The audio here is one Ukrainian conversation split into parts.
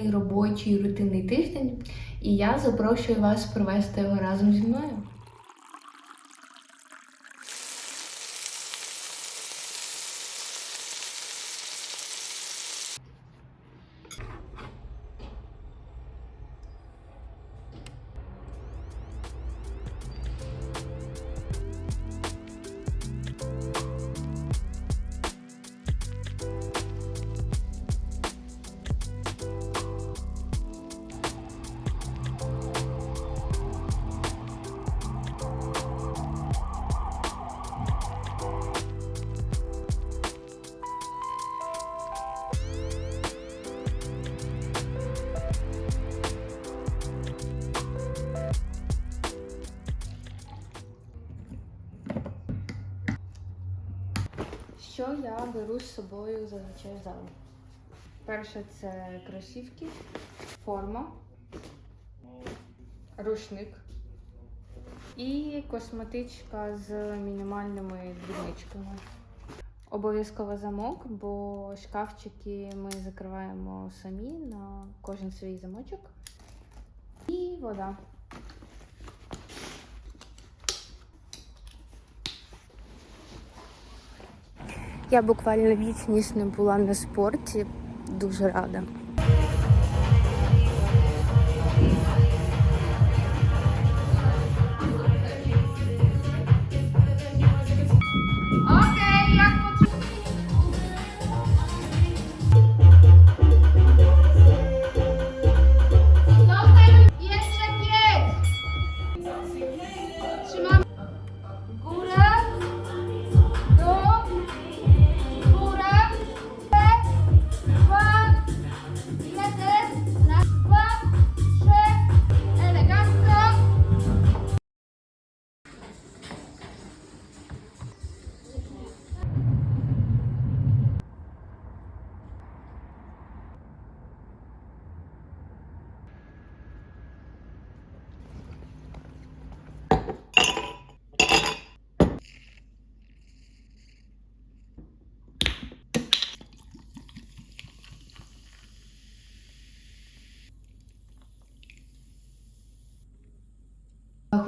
насичений робочий рутинний тиждень, і я запрошую вас провести його разом зі мною. Що я беру з собою зазвичай в? Перше це кросівки, форма, рушник і косметичка з мінімальними дрібничками. Обов'язково замок, бо шкафчики ми закриваємо самі на кожен свій замочок. І вода. Я буквально вічність не була на спорті. Дуже рада.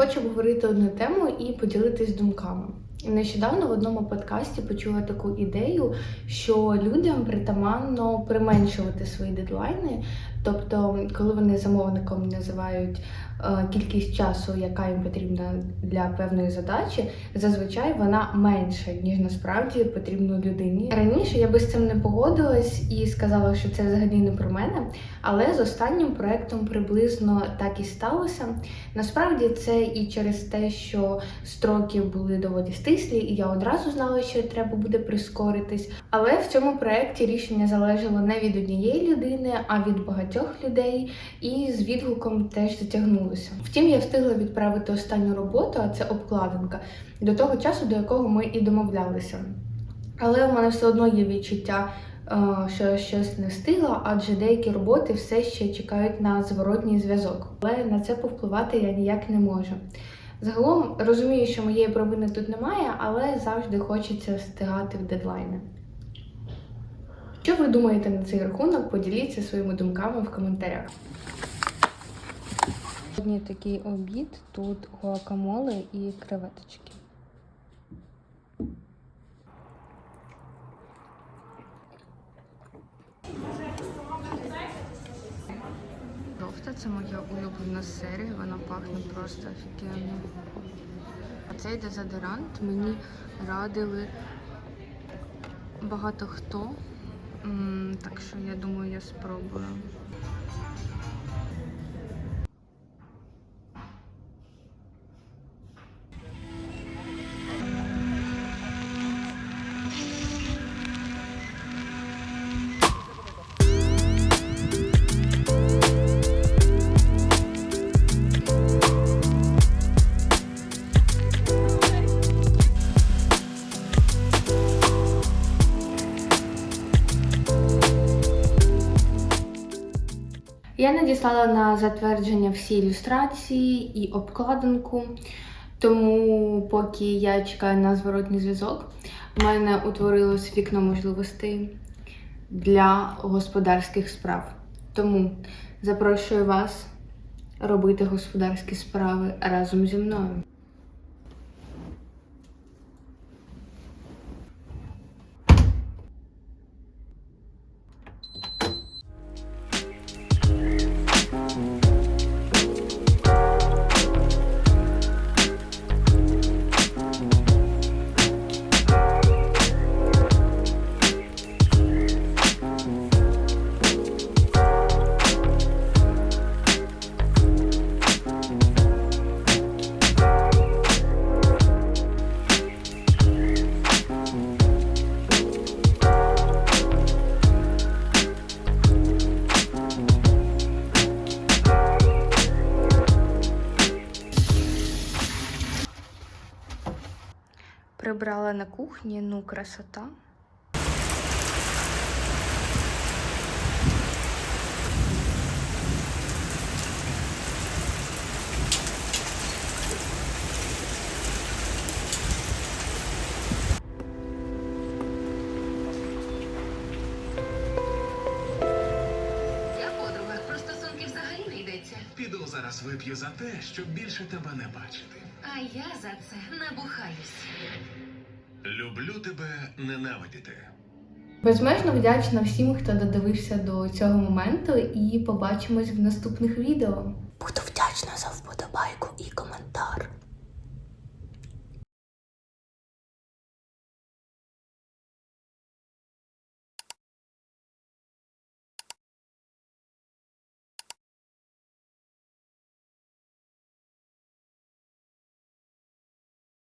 Хочу говорити одну тему і поділитись думками. Нещодавно в одному подкасті почула таку ідею, що людям притаманно применшувати свої дедлайни. Тобто, коли вони замовником називають е, кількість часу, яка їм потрібна для певної задачі, зазвичай вона менша, ніж насправді потрібно людині. Раніше я би з цим не погодилась і сказала, що це взагалі не про мене. Але з останнім проектом приблизно так і сталося. Насправді це і через те, що строки були доволі стислі, і я одразу знала, що треба буде прискоритись. Але в цьому проекті рішення залежало не від однієї людини, а від багатьох людей, і з відгуком теж затягнулося. Втім, я встигла відправити останню роботу, а це обкладинка, до того часу, до якого ми і домовлялися. Але в мене все одно є відчуття. е, Що я щось не встигла, адже деякі роботи все ще чекають на зворотній зв'язок, але на це повпливати я ніяк не можу. Загалом розумію, що моєї провини тут немає, але завжди хочеться встигати в дедлайни. Що ви думаєте на цей рахунок? Поділіться своїми думками в коментарях. Сьогодні такий обід, тут гуакамоле і креветочки. Жовта це моя улюблена серія, вона пахне просто офігенно. А цей дезодорант мені радили багато хто. Так що я думаю, я спробую. Я надіслала на затвердження всі ілюстрації і обкладинку. Тому, поки я чекаю на зворотній зв'язок, в мене утворилось вікно можливостей для господарських справ. Тому запрошую вас робити господарські справи разом зі мною. Прибрала на кухні, ну красота. Я подруга, про взагалі йдеться. Піду зараз вип'ю за те, щоб більше тебе не бачити. А я за це набухаюсь. Люблю тебе ненавидіти. Безмежно вдячна всім, хто додивився до цього моменту, і побачимось в наступних відео. Буду вдячна за вподобайку і коментар.